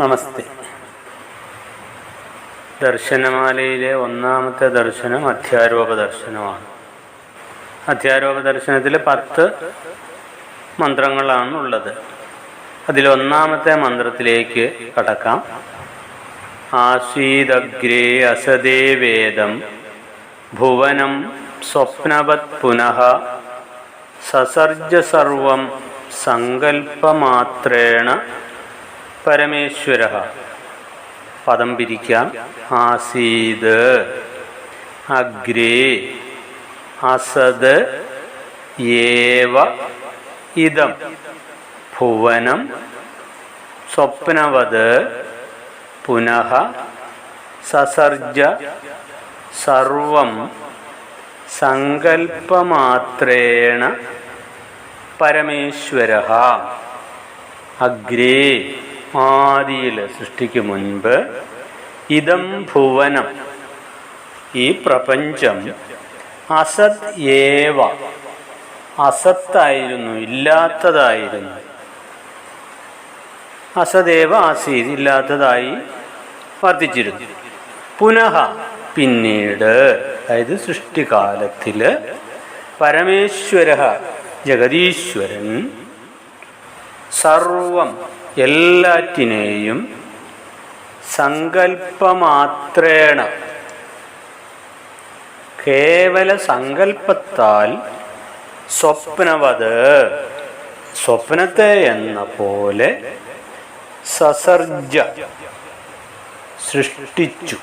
നമസ്തേ. ദർശനമാലയിലെ ഒന്നാമത്തെ ദർശനം അധ്യാരോപ ദർശനമാണ് അധ്യാരോപ ദർശനത്തിൽ പത്ത് മന്ത്രങ്ങളാണ് ഉള്ളത്. അതിൽ ഒന്നാമത്തെ മന്ത്രത്തിലേക്ക് കടക്കാം. ആസീദഗ്രേ അസദേ വേദം ഭുവനം സ്വപ്നവത് പുനഃ സസർജ സർവം സങ്കല്പമാത്രേണ പരമേശ്വര. പദം പിരിക്കാം. ആസീത് അഗ്രേ അസത് ഏവ ഇതം. ഭുവനം സ്വപ്നവത് പുനഃ സസർജ സർവം സങ്കൽപ്പമാത്രേണ പരമേശ്വര. അഗ്രേ ആദിയിൽ സൃഷ്ടിക്ക് മുൻപ് ഇതം ഭുവനം. ഈ പ്രപഞ്ചം അസത് ഏവ. അസത്തായിരുന്നു ഇല്ലാത്തതായിരുന്നു. അസദേവ ആസീത് ഇല്ലാത്തതായി വർദ്ധിച്ചിരുന്നു പുനഃ പിന്നീട് അതായത് സൃഷ്ടികാലത്തിൽ പരമേശ്വര ജഗതീശ്വരൻ സർവം എല്ലാറ്റിനെയും സങ്കല്പമാത്രേണ കേവല സങ്കല്പത്താൽ സ്വപ്നവത്. സ്വപ്നത്തെ എന്ന പോലെ സസർജ സൃഷ്ടിച്ചു.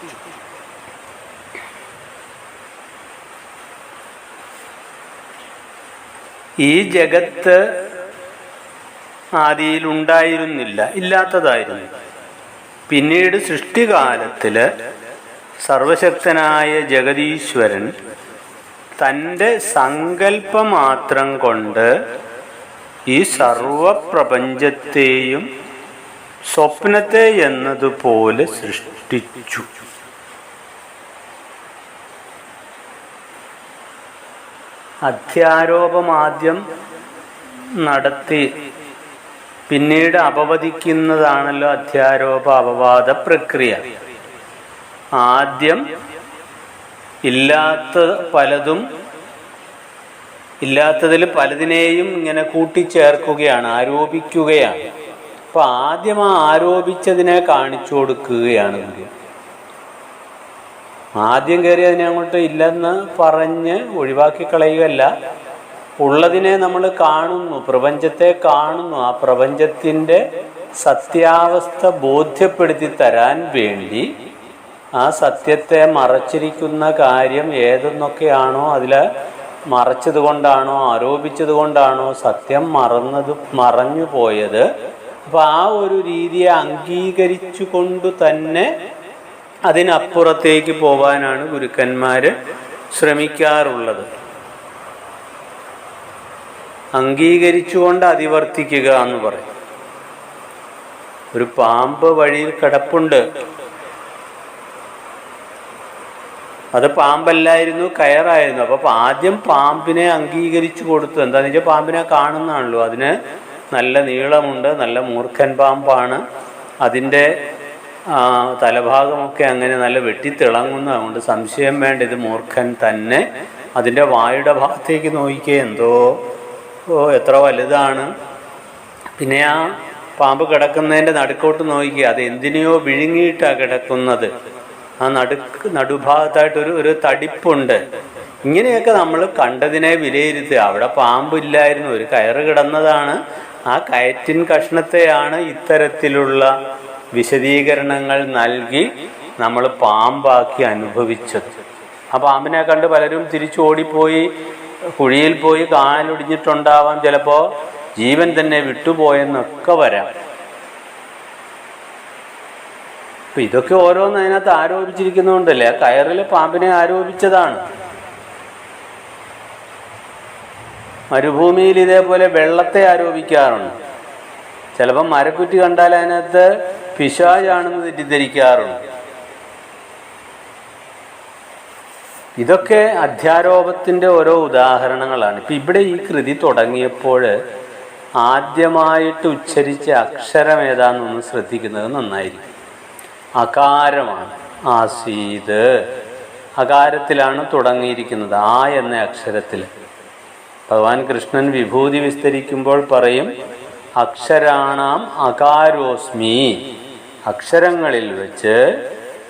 ഈ ജഗത്ത് ആദിയിൽ ഉണ്ടായിരുന്നില്ല ഇല്ലാത്തതായിരുന്നു. പിന്നീട് സൃഷ്ടികാലത്തിൽ സർവശക്തനായ ജഗതീശ്വരൻ തന്റെ സങ്കല്പം മാത്രം കൊണ്ട് ഈ സർവപ്രപഞ്ചത്തെയും സ്വപ്നത്തെ എന്നതുപോലെ സൃഷ്ടിച്ചു. അധ്യാരോപമാദ്യം നടത്തി പിന്നീട് അപവദിക്കുന്നതാണല്ലോ അധ്യാരോപ അപവാദ പ്രക്രിയ. ആദ്യം ഇല്ലാത്ത പലതും ഇല്ലാത്തതിൽ പലതിനെയും ഇങ്ങനെ കൂട്ടിച്ചേർക്കുകയാണ് ആരോപിക്കുകയാണ്. അപ്പൊ ആദ്യം ആ ആരോപിച്ചതിനെ കാണിച്ചു കൊടുക്കുകയാണ് ആദ്യം കയറി അതിനെ അങ്ങോട്ട് ഇല്ലെന്ന് പറഞ്ഞ് ഒഴിവാക്കി കളയുകയല്ല ഉള്ളതിനെ നമ്മൾ കാണുന്നു പ്രപഞ്ചത്തെ കാണുന്നു. ആ പ്രപഞ്ചത്തിന്റെ സത്യാവസ്ഥ ബോധ്യപ്പെടുത്തി തരാൻ വേണ്ടി ആ സത്യത്തെ മറച്ചിരിക്കുന്ന കാര്യം ഏതെന്നൊക്കെയാണോ അതിൽ മറച്ചത് കൊണ്ടാണോ ആരോപിച്ചത് കൊണ്ടാണോ സത്യം മറന്നത് മറഞ്ഞു പോയത്. അപ്പം ആ ഒരു രീതിയെ അംഗീകരിച്ചു കൊണ്ട് തന്നെ അതിനപ്പുറത്തേക്ക് പോകാനാണ് ഗുരുക്കന്മാർ ശ്രമിക്കാറുള്ളത്. അംഗീകരിച്ചുകൊണ്ട് അതിവർത്തിക്കുക എന്ന് പറയും. ഒരു പാമ്പ് വഴിയിൽ കിടപ്പുണ്ട്. അത് പാമ്പല്ലായിരുന്നു കയറായിരുന്നു. അപ്പൊ ആദ്യം പാമ്പിനെ അംഗീകരിച്ചു കൊടുത്തു. എന്താന്ന് വെച്ചാൽ പാമ്പിനെ കാണുന്നതാണല്ലോ. അതിന് നല്ല നീളമുണ്ട് നല്ല മൂർഖൻ പാമ്പാണ്. അതിന്റെ തലഭാഗമൊക്കെ അങ്ങനെ നല്ല വെട്ടിത്തിളങ്ങുന്ന അതുകൊണ്ട് സംശയം വേണ്ട ഇത് മൂർഖൻ തന്നെ അതിന്റെ വായുടെ ഭാഗത്തേക്ക് നോക്കിക്കേ. എന്തോ ഓ എത്ര വലുതാണ്. പിന്നെ ആ പാമ്പ് കിടക്കുന്നതിന്റെ നടുക്കോട്ട് നോക്കി അത് എന്തിനെയോ വിഴുങ്ങിയിട്ടാണ് കിടക്കുന്നത്. ആ നടുക്ക് നടുഭാഗത്തായിട്ട് ഒരു തടിപ്പുണ്ട്. ഇങ്ങനെയൊക്കെ നമ്മൾ കണ്ടതിനെ വിലയിരുത്തുക. അവിടെ പാമ്പില്ലായിരുന്നു ഒരു കയറ് കിടന്നതാണ്. ആ കയറ്റിൻ കഷ്ണത്തെയാണ് ഇത്തരത്തിലുള്ള വിശദീകരണങ്ങൾ നൽകി നമ്മൾ പാമ്പാക്കി അനുഭവിച്ചത്. ആ പാമ്പിനെ കണ്ട് പലരും തിരിച്ചു തിരിച്ചോടിപ്പോയി. കുഴിയിൽ പോയി കാലൊടിഞ്ഞിട്ടുണ്ടാവാം ചിലപ്പോൾ ജീവൻ തന്നെ വിട്ടുപോയെന്നൊക്കെ വരാം. ഇപ്പൊ ഇതൊക്കെ ഓരോന്ന് അതിനകത്ത് ആരോപിച്ചിരിക്കുന്നതുകൊണ്ടല്ലേ? കയറിൽ പാമ്പിനെ ആരോപിച്ചതാണ്. മരുഭൂമിയിൽ ഇതേപോലെ വെള്ളത്തെ ആരോപിക്കാറുണ്ട്. ചിലപ്പോൾ മരക്കുറ്റി കണ്ടാൽ അതിനകത്ത് പിശാജാണെന്ന് തെറ്റിദ്ധരിക്കാറുണ്ട്. ഇതൊക്കെ അധ്യാരോപത്തിന്റെ ഓരോ ഉദാഹരണങ്ങളാണ്. ഇപ്പം ഇവിടെ ഈ കൃതി തുടങ്ങിയപ്പോൾ ആദ്യമായിട്ട് ഉച്ചരിച്ച അക്ഷരം ഏതാണെന്നൊന്ന് ശ്രദ്ധിക്കുന്നത് നന്നായിരിക്കും. അകാരമാണ്. ആസീത്. അകാരത്തിലാണ് തുടങ്ങിയിരിക്കുന്നത്. ആ എന്ന അക്ഷരത്തിൽ ഭഗവാൻ കൃഷ്ണൻ വിഭൂതി വിസ്തരിക്കുമ്പോൾ പറയും അക്ഷരാണാം അകാരോസ്മി. അക്ഷരങ്ങളിൽ വെച്ച്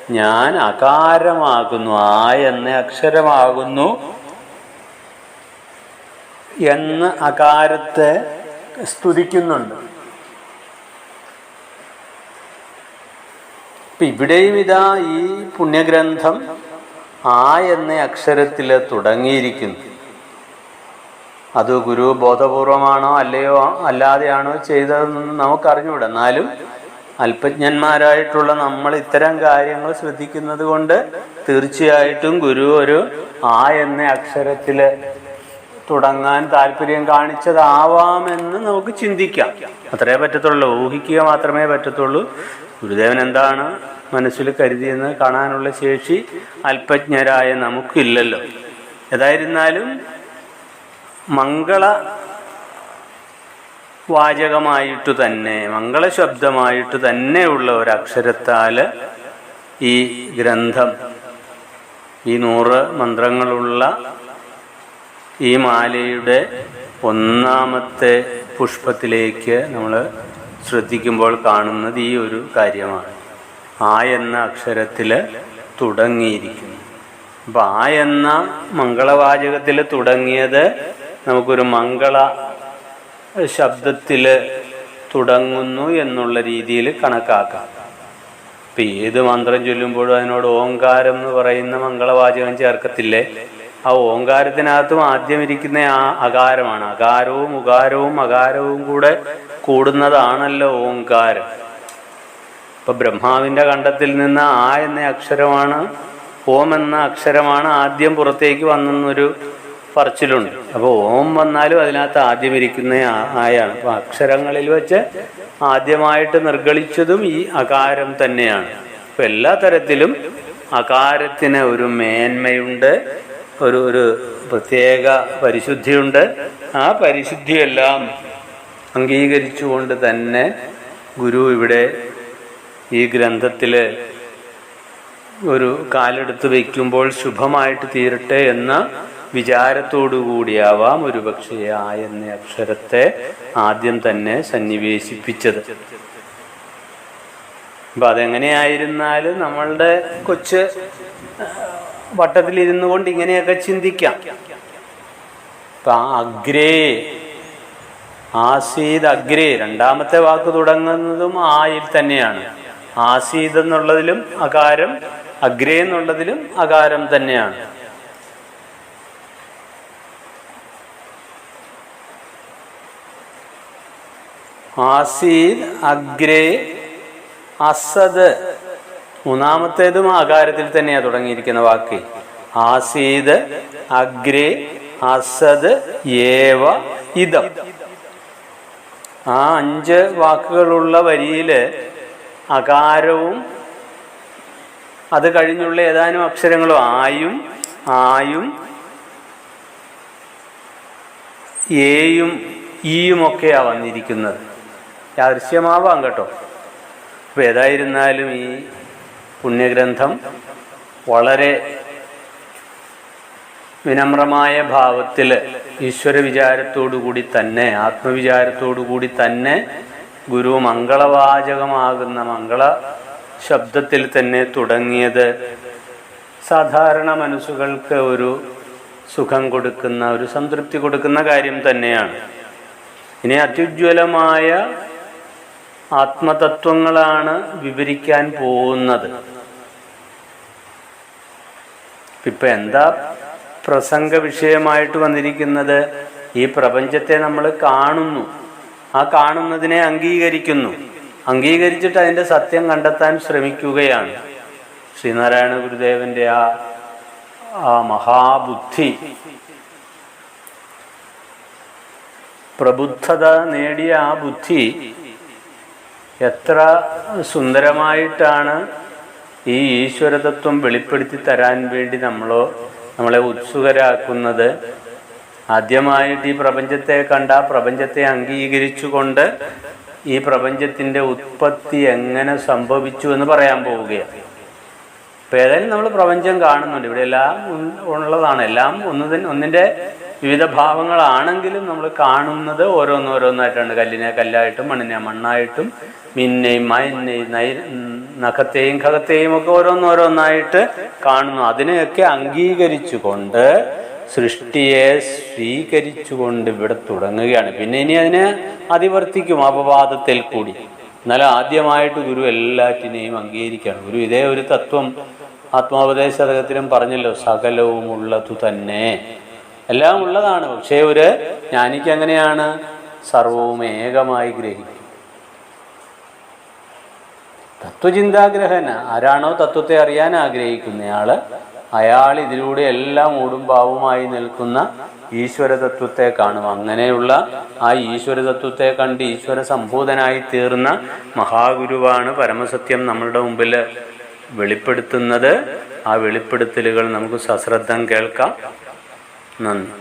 ഞാൻ അകാരമാകുന്നു ആ എന്ന അക്ഷരമാകുന്നു എന്ന് അകാരത്തെ സ്തുതിക്കുന്നുണ്ട്. ഇവിടെയും ഇതാ ഈ പുണ്യഗ്രന്ഥം ആ എന്ന അക്ഷരത്തിൽ തുടങ്ങിയിരിക്കുന്നു. അത് ഗുരു ബോധപൂർവമാണോ അല്ലയോ അല്ലാതെയാണോ ചെയ്തതെന്ന് നമുക്കറിഞ്ഞൂടെ. എന്നാലും അല്പജ്ഞന്മാരായിട്ടുള്ള നമ്മൾ ഇത്തരം കാര്യങ്ങൾ ശ്രദ്ധിക്കുന്നത് കൊണ്ട് തീർച്ചയായിട്ടും ഗുരു ഒരു ആ എന്ന അക്ഷരത്തിൽ തുടങ്ങാൻ താല്പര്യം കാണിച്ചതാവാമെന്ന് നമുക്ക് ചിന്തിക്കാം. അത്രേ പറ്റത്തുള്ളൂ. ഊഹിക്കുക മാത്രമേ പറ്റത്തുള്ളൂ. ഗുരുദേവൻ എന്താണ് മനസ്സിൽ കരുതിയെന്ന് കാണാനുള്ള ശേഷി അല്പജ്ഞരായ നമുക്കില്ലല്ലോ. ഏതായിരുന്നാലും മംഗള വാചകമായിട്ട് തന്നെ മംഗളശബ്ദമായിട്ട് തന്നെയുള്ള ഒരു അക്ഷരത്താൽ ഈ ഗ്രന്ഥം ഈ നൂറ് മന്ത്രങ്ങളുള്ള ഈ മാലയുടെ ഒന്നാമത്തെ പുഷ്പത്തിലേക്ക് നമ്മൾ ശ്രദ്ധിക്കുമ്പോൾ കാണുന്നത് ഈ ഒരു കാര്യമാണ്. ആ എന്ന അക്ഷരത്തിൽ തുടങ്ങിയിരിക്കുന്നു. അപ്പം ആ എന്ന മംഗളവാചകത്തിൽ തുടങ്ങിയത് നമുക്കൊരു മംഗള ശബ്ദത്തിൽ തുടങ്ങുന്നു എന്നുള്ള രീതിയിൽ കണക്കാക്കാം. ഇപ്പം ഏത് മന്ത്രം ചൊല്ലുമ്പോഴും അതിനോട് ഓങ്കാരം എന്ന് പറയുന്ന മംഗളവാചകം ചേർക്കത്തില്ലേ? ആ ഓങ്കാരത്തിനകത്തും ആദ്യം ഇരിക്കുന്ന ആ അകാരമാണ്. അകാരവും ഉകാരവും അകാരവും കൂടെ കൂടുന്നതാണല്ലോ ഓങ്കാരം. ഇപ്പൊ ബ്രഹ്മാവിന്റെ കണ്ടത്തിൽ നിന്ന് ആ എന്ന അക്ഷരമാണ് ഓം എന്ന അക്ഷരമാണ് ആദ്യം പുറത്തേക്ക് വന്നെന്നൊരു പറച്ചിലുണ്ട്. അപ്പോൾ ഓം വന്നാലും അതിനകത്ത് ആദ്യം ഇരിക്കുന്ന ആയാണ്. അപ്പൊ അക്ഷരങ്ങളിൽ വെച്ച് ആദ്യമായിട്ട് നിർഗളിച്ചതും ഈ അകാരം തന്നെയാണ്. അപ്പൊ എല്ലാ തരത്തിലും അകാരത്തിന് ഒരു മേന്മയുണ്ട് ഒരു ഒരു പ്രത്യേക പരിശുദ്ധിയുണ്ട്. ആ പരിശുദ്ധിയെല്ലാം അംഗീകരിച്ചുകൊണ്ട് തന്നെ ഗുരു ഇവിടെ ഈ ഗ്രന്ഥത്തിൽ ഒരു കാലെടുത്ത് വയ്ക്കുമ്പോൾ ശുഭമായിട്ട് തീരട്ടെ എന്ന വിചാരത്തോടു ഒരു ഒരുപക്ഷെ ആ എന്ന അക്ഷരത്തെ ആദ്യം തന്നെ സന്നിവേശിപ്പിച്ചത്. അപ്പൊ അതെങ്ങനെയായിരുന്നാലും നമ്മളുടെ കൊച്ച് വട്ടത്തിലിരുന്നു കൊണ്ട് ഇങ്ങനെയൊക്കെ ചിന്തിക്കാം. ഇപ്പൊ അഗ്രേ ആസീദ് അഗ്രേ രണ്ടാമത്തെ വാക്ക് തുടങ്ങുന്നതും ആയിൽ തന്നെയാണ്. ആസീദ് എന്നുള്ളതിലും അകാരം അഗ്രേ എന്നുള്ളതിലും അകാരം തന്നെയാണ്. ആസീദ് അഗ്രേ അസദ്. മൂന്നാമത്തേതും ആകാരത്തിൽ തന്നെയാണ് തുടങ്ങിയിരിക്കുന്ന വാക്ക്. ആസീദ് അഗ്രേ അസദ് ഏവ ഇതം ആ അഞ്ച് വാക്കുകളുള്ള വരിയിൽ അകാരവും അത് കഴിഞ്ഞുള്ള ഏതാനും അക്ഷരങ്ങളും ആയും ആയും ഏയും ഈയും ഒക്കെയാണ് വന്നിരിക്കുന്നത്. യാദൃശ്യമാവാം കേട്ടോ. അപ്പോൾ ഏതായിരുന്നാലും ഈ പുണ്യഗ്രന്ഥം വളരെ വിനമ്രമായ ഭാവത്തിൽ ഈശ്വര വിചാരത്തോടുകൂടി തന്നെ ആത്മവിചാരത്തോടുകൂടി തന്നെ ഗുരു മംഗളവാചകമാകുന്ന മംഗള ശബ്ദത്തിൽ തന്നെ തുടങ്ങിയത് സാധാരണ മനസ്സുകൾക്ക് ഒരു സുഖം കൊടുക്കുന്ന ഒരു സംതൃപ്തി കൊടുക്കുന്ന കാര്യം തന്നെയാണ്. ഇനി അത്യുജ്വലമായ ആത്മതത്വങ്ങളാണ് വിവരിക്കാൻ പോകുന്നത്. ഇപ്പൊ എന്താ പ്രസംഗ വിഷയമായിട്ട് വന്നിരിക്കുന്നത്? ഈ പ്രപഞ്ചത്തെ നമ്മൾ കാണുന്നു. ആ കാണുന്നതിനെ അംഗീകരിക്കുന്നു. അംഗീകരിച്ചിട്ട് അതിന്റെ സത്യം കണ്ടെത്താൻ ശ്രമിക്കുകയാണ്. ശ്രീനാരായണ ഗുരുദേവന്റെ ആ ആ മഹാബുദ്ധി. പ്രബുദ്ധത നേടിയ ആ ബുദ്ധി എത്ര സുന്ദരമായിട്ടാണ് ഈ ഈശ്വരതത്വം വെളിപ്പെടുത്തി തരാൻ വേണ്ടി നമ്മളോ നമ്മളെ ഉത്സുകരാക്കുന്നത്. ആദ്യമായിട്ട് ഈ പ്രപഞ്ചത്തെ കണ്ട പ്രപഞ്ചത്തെ അംഗീകരിച്ചുകൊണ്ട് ഈ പ്രപഞ്ചത്തിന്റെ ഉത്പത്തി എങ്ങനെ സംഭവിച്ചു എന്ന് പറയാൻ പോവുകയാണ്. ഇപ്പം ഏതായാലും നമ്മൾ പ്രപഞ്ചം കാണുന്നുണ്ട്. ഇവിടെ എല്ലാം ഉള്ളതാണ്. എല്ലാം ഒന്നതിന് തന്നെ ഒന്നിന്റെ വിവിധ ഭാവങ്ങളാണെങ്കിലും നമ്മൾ കാണുന്നത് ഓരോന്നോരോന്നായിട്ടാണ് കല്ലിനെ കല്ലായിട്ടും മണ്ണിനെ മണ്ണായിട്ടും മിന്നെയും മയനെയും നൈ നഖത്തെയും ഖകത്തെയും ഒക്കെ ഓരോന്നോരോന്നായിട്ട് കാണുന്നു. അതിനെയൊക്കെ അംഗീകരിച്ചുകൊണ്ട് സൃഷ്ടിയെ സ്വീകരിച്ചുകൊണ്ട് ഇവിടെ തുടങ്ങുകയാണ്. പിന്നെ ഇനി അതിനെ അതിവർത്തിക്കും അപവാദത്തിൽ കൂടി. എന്നാൽ ആദ്യമായിട്ട് ഗുരു എല്ലാറ്റിനെയും അംഗീകരിക്കുകയാണ്. ഗുരു ഇതേ ഒരു തത്വം ആത്മാപദേശതകത്തിലും പറഞ്ഞല്ലോ സകലവും ഉള്ളതു തന്നെ എല്ലാം ഉള്ളതാണ്. പക്ഷേ ഒരു ജ്ഞാനിക്ക് എങ്ങനെയാണ്? സർവവും ഏകമായി ഗ്രഹിക്കും. തത്വചിന്താഗ്രഹന ആരാണോ തത്വത്തെ അറിയാൻ ആഗ്രഹിക്കുന്നയാൾ അയാൾ ഇതിലൂടെ എല്ലാം ഊടും പാവുമായി നിൽക്കുന്ന ഈശ്വര തത്വത്തെ കാണും. അങ്ങനെയുള്ള ആ ഈശ്വര തത്വത്തെ കണ്ട് ഈശ്വര സംഭൂതനായി തീർന്ന മഹാഗുരുവാണ് പരമസത്യം നമ്മളുടെ മുമ്പിൽ വെളിപ്പെടുത്തുന്നത്. ആ വെളിപ്പെടുത്തലുകൾ നമുക്ക് സശ്രദ്ധം കേൾക്കാം. നന്ദി